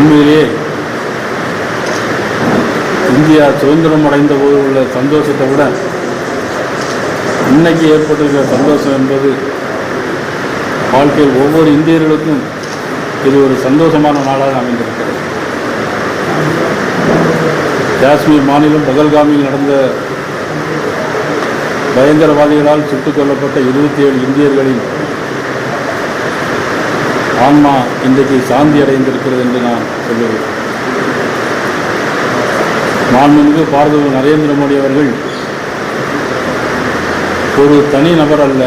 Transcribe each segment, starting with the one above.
உண்மையிலேயே இந்தியா சுதந்திரம் அடைந்த போது உள்ள சந்தோஷத்தை விட இன்னைக்கு ஏற்பட்டிருக்கிற சந்தோஷம் என்பது வாழ்க்கையில் ஒவ்வொரு இந்தியர்களுக்கும் இது ஒரு சந்தோஷமான நாளாக அமைந்திருக்கிறது. காஷ்மீர் மாநிலம் பகல்காமியில் நடந்த பயங்கரவாதிகளால் சுட்டுக் கொல்லப்பட்ட இருபத்தி ஏழு இந்தியர்களின் ஆன்மா இன்றைக்கு சாந்தி அடைந்திருக்கிறது என்று நான் சொல்லுவேன் மாண்புமிகு பாரத நரேந்திர மோடி அவர்கள் ஒரு தனி நபர் அல்ல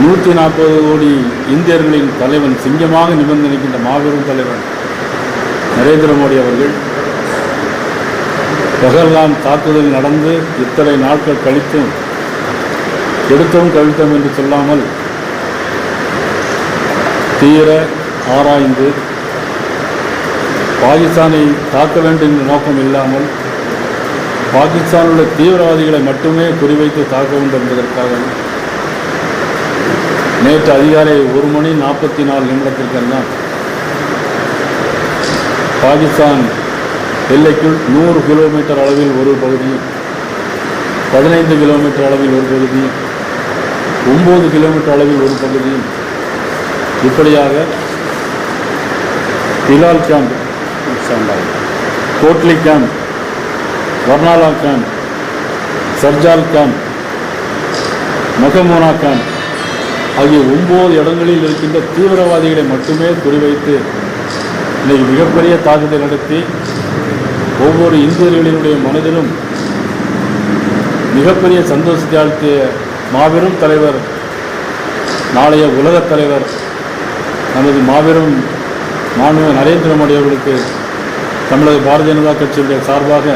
நூற்றி நாற்பது கோடி இந்தியர்களின் தலைவன் சிங்கமாக நிபந்தனை நிற்கின்ற மாபெரும் தலைவன் நரேந்திர மோடி அவர்கள். பகல்லாம் தாக்குதல் நடந்து இத்தனை நாட்கள் கழித்தும் எடுத்தோம் கழித்தோம் என்று சொல்லாமல் தீர ஆராய்ந்து பாகிஸ்தானை தாக்க வேண்டும் என்ற நோக்கம் இல்லாமல் பாகிஸ்தானில் உள்ள தீவிரவாதிகளை மட்டுமே குறிவைத்து தாக்க வேண்டும் என்பதற்காக நேற்று அதிகாலை ஒரு மணி நாற்பத்தி நாலு நிமிடத்திற்கெல்லாம் பாகிஸ்தான் எல்லைக்குள் நூறு கிலோமீட்டர் அளவில் ஒரு பகுதி பதினைந்து கிலோமீட்டர் அளவில் ஒரு பகுதி ஒம்பது கிலோமீட்டர் அளவில் ஒரு பகுதி இப்படியாக Tilal camp Kotli camp Varnala camp Surjal camp மகமோனா camp ஆகிய ஒம்பது இடங்களில் இருக்கின்ற தீவிரவாதிகளை மட்டுமே குறிவைத்து இன்னைக்கு மிகப்பெரிய தாக்குதல் நடத்தி ஒவ்வொரு இந்தியர்களினுடைய மனதிலும் மிகப்பெரிய சந்தோஷத்தை அளித்த மாபெரும் தலைவர் நாளைய உலகத் தலைவர் நமது மாபெரும் மாண்பு நரேந்திர மோடி அவர்களுக்கு தமிழக பாரதிய ஜனதா கட்சியுடைய சார்பாக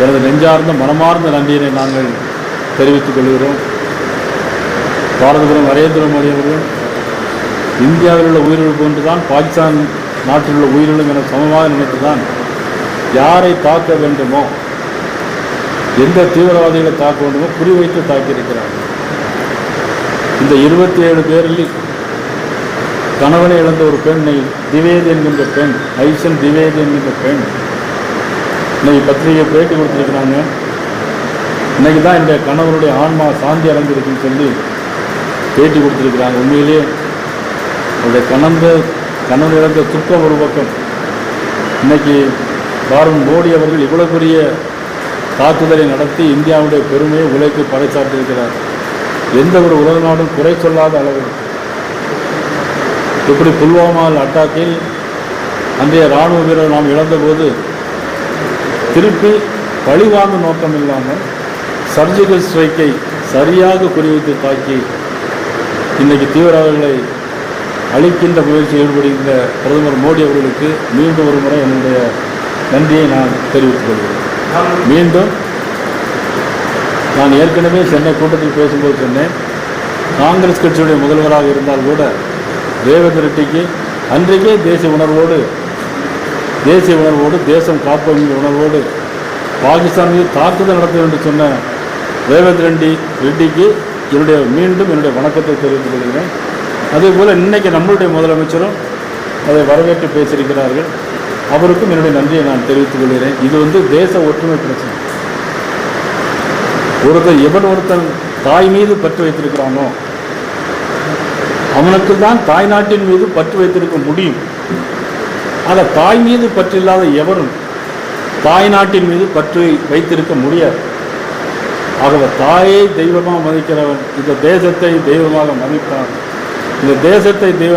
எனது நெஞ்சார்ந்த மனமார்ந்த நன்றியினை நாங்கள் தெரிவித்துக் கொள்கிறோம். பாரதபுரம் நரேந்திர மோடி அவர்கள் இந்தியாவில் உள்ள உயிரிழப்பு ஒன்றுதான் பாகிஸ்தான் நாட்டில் உள்ள உயிரிழம் என சமமாக நினைத்துதான் யாரை தாக்க வேண்டுமோ எந்த தீவிரவாதிகளை தாக்க வேண்டுமோ குறிவைத்து தாக்கியிருக்கிறார்கள் இந்த இருபத்தி ஏழு பேரில் கணவனை இழந்த ஒரு பெண்ணை திவேதி என்கின்ற பெண் ஐசன் திவேதி என்கின்ற பெண் இன்னைக்கு பத்திரிகை பேட்டி கொடுத்துருக்குறாங்க. இன்னைக்கு தான் இந்த கணவனுடைய ஆன்மா சாந்தி அடைஞ்சிருக்குன்னு சொல்லி பேட்டி கொடுத்துருக்குறாங்க. உண்மையிலேயே அவருடைய கணந்த கணவன் இழந்த துக்கம் ஒரு பக்கம். இன்னைக்கு பாரத் மோடி அவர்கள் இவ்வளவு பெரிய தாக்குதலை நடத்தி இந்தியாவுடைய பெருமையை உலகிற்கு பறைச்சாட்டிருக்கிறார் எந்த ஒரு உலக நாடும் குறை சொல்லாத அளவில் இப்படி புல்வாமாவில் அட்டாக்கில் அன்றைய இராணுவ வீரர் நாம் இழந்தபோது திருப்பி பழிவாங்கும் நோக்கம் இல்லாமல் சர்ஜிக்கல் ஸ்ட்ரைக்கை சரியாக குறிவைத்து தாக்கி இன்றைக்கு தீவிரவாதிகளை அழிக்கின்ற முயற்சியில் ஈடுபடுகின்ற பிரதமர் மோடி அவர்களுக்கு மீண்டும் ஒரு முறை என்னுடைய நன்றியை நான் தெரிவித்துக் கொள்கிறேன். மீண்டும் நான் ஏற்கனவே சென்னை கூட்டத்தில் பேசும்போது சொன்னேன். காங்கிரஸ் கட்சியுடைய முதல்வராக இருந்தால் கூட ரேவந்த் ரெட்டிக்கு அன்றைக்கே தேசிய உணர்வோடு தேசிய உணர்வோடு தேசம் காப்போம் உணர்வோடு பாகிஸ்தான் மீது தாக்குதல் நடத்தும் என்று சொன்ன ரேவந்த் ரெட்டி ரெட்டிக்கு என்னுடைய மீண்டும் என்னுடைய வணக்கத்தை தெரிவித்துக் கொள்கிறேன். அதே போல் இன்னைக்கு நம்மளுடைய முதலமைச்சரும் அதை வரவேற்று பேசியிருக்கிறார்கள். அவருக்கும் என்னுடைய நன்றியை நான் தெரிவித்துக் கொள்கிறேன். இது வந்து தேச ஒற்றுமை பிரச்சனை. ஒருத்தன் எவன் ஒருத்தன் தாய் மீது பற்று வைத்திருக்கிறானோ அவனுக்கு தான் தாய் நாட்டின் மீது பற்று வைத்திருக்க முடியும். ஆனால் தாய் மீது பற்று இல்லாத எவரும் தாய் நாட்டின் மீது பற்று வைத்திருக்க முடியாது. ஆகவே தாயை தெய்வமாக மதிக்கிறவன் இந்த தேசத்தை தெய்வமாக மதிப்பான். இந்த தேசத்தை தெய்வம்